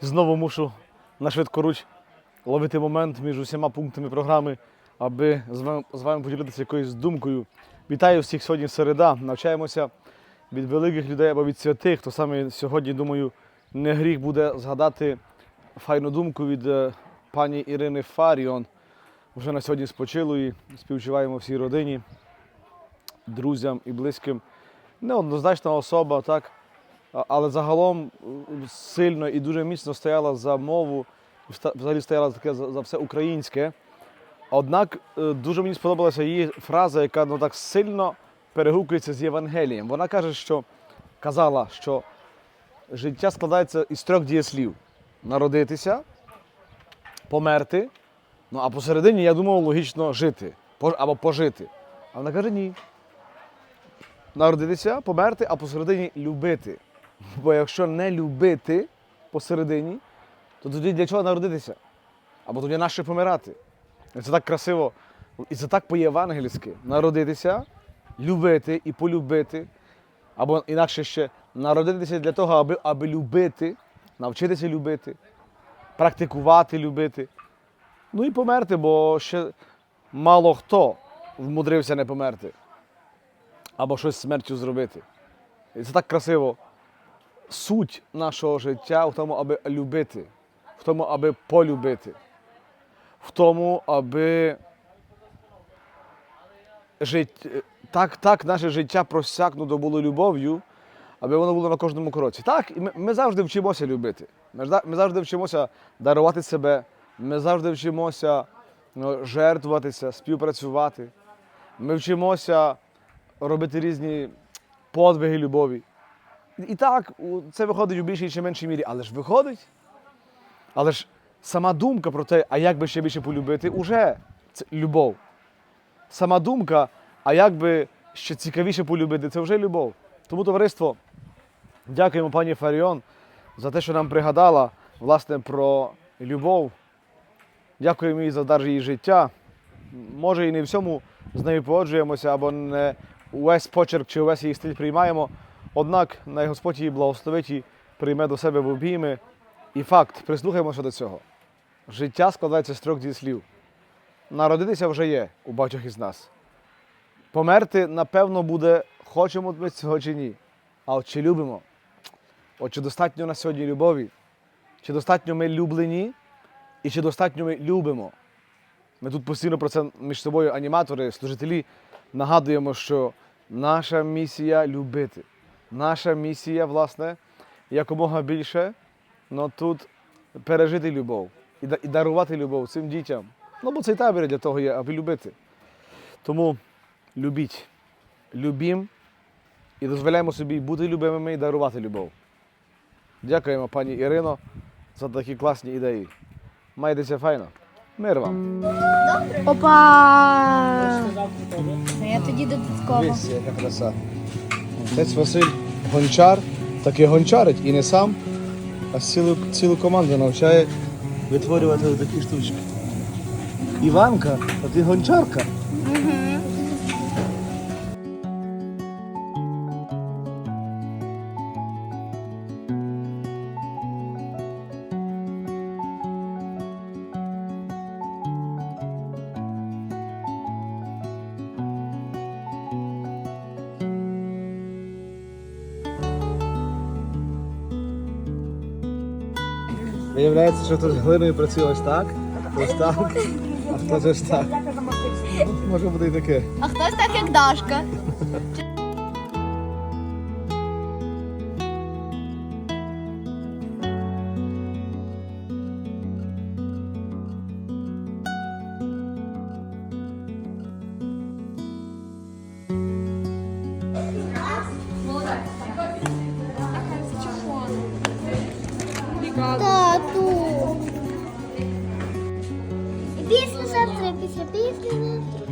знову мушу на швидкоруч ловити момент між усіма пунктами програми, аби з вами, з вами поділитися якоюсь думкою. Вітаю всіх сьогодні середа. Навчаємося від великих людей або від святих. То саме сьогодні, думаю, не гріх буде згадати файну думку від е, пані Ірини Фаріон. Вже на сьогодні спочилої. Співчуваємо всій родині, друзям і близьким. Неоднозначна особа, так, але загалом е, сильно і дуже міцно стояла за мову, взагалі стояла таке за, все українське. Однак е, дуже мені сподобалася її фраза, яка ну, так сильно перегукується з Євангелієм. Вона каже, що казала, що життя складається із трьох дієслів: народитися, померти. Ну а посередині, я думав, логічно жити або пожити. А вона каже, ні. Народитися, померти, а посередині любити. Бо якщо не любити посередині, то тоді для чого народитися? Або тоді нащо помирати? І це так красиво, і це так по-євангельськи. Народитися, любити і полюбити. Або інакше ще народитися для того, аби, аби любити, навчитися любити, практикувати любити. Ну і померти, бо ще мало хто вмудрився не померти. Або щось смертю зробити. І це так красиво. Суть нашого життя в тому, аби любити, в тому, аби полюбити, в тому, аби жит... так, так наше життя просякнуто було любов'ю, аби воно було на кожному кроці. Так, і ми, ми завжди вчимося любити. Ми, ми завжди вчимося дарувати себе, ми завжди вчимося ну, жертвуватися, співпрацювати. Ми вчимося робити різні подвиги любові. І- так, це виходить у більшій чи меншій мірі, але ж виходить. Але ж сама думка про те, а як би ще більше полюбити, уже це любов. Сама думка, а як би ще цікавіше полюбити, це вже любов. Тому, товариство, дякуємо пані Фаріон за те, що нам пригадала власне про любов. Дякуємо їй за дар її життя. Може, і не всьому з нею погоджуємося, або не увесь почерк чи увесь її стиль приймаємо. Однак най Господь її благословить і прийме до себе в обійми. І факт, прислухаємося до цього. Життя складається з трьох дієслів. Народитися вже є у багатьох із нас. Померти, напевно, буде, хочемо ми цього чи ні. А от чи любимо? От чи достатньо на сьогодні любові? Чи достатньо ми люблені? І чи достатньо ми любимо? Ми тут постійно про це між собою аніматори, служителі нагадуємо, що наша місія любити. Наша місія, власне, якомога більше ну, тут пережити любов і, дарувати любов цим дітям. Ну, бо цей табір для того є, аби любити. Тому любіть, любім і дозволяємо собі бути любимими і дарувати любов. Дякуємо, пані Ірино, за такі класні ідеї. Майтеся файно. Мир вам. Опа! Я тоді додатково. Дивись, яка краса. Отець Василь гончар, таки гончарить і не сам, а цілу, цілу команду навчає витворювати такі штучки. Іванка, а ти гончарка. Виявляється, що тут з глиною працює ось так, ось так, а хтось ось так. Може бути і таке. А хтось так, як Дашка. Тату. Після завтра, після після завтра.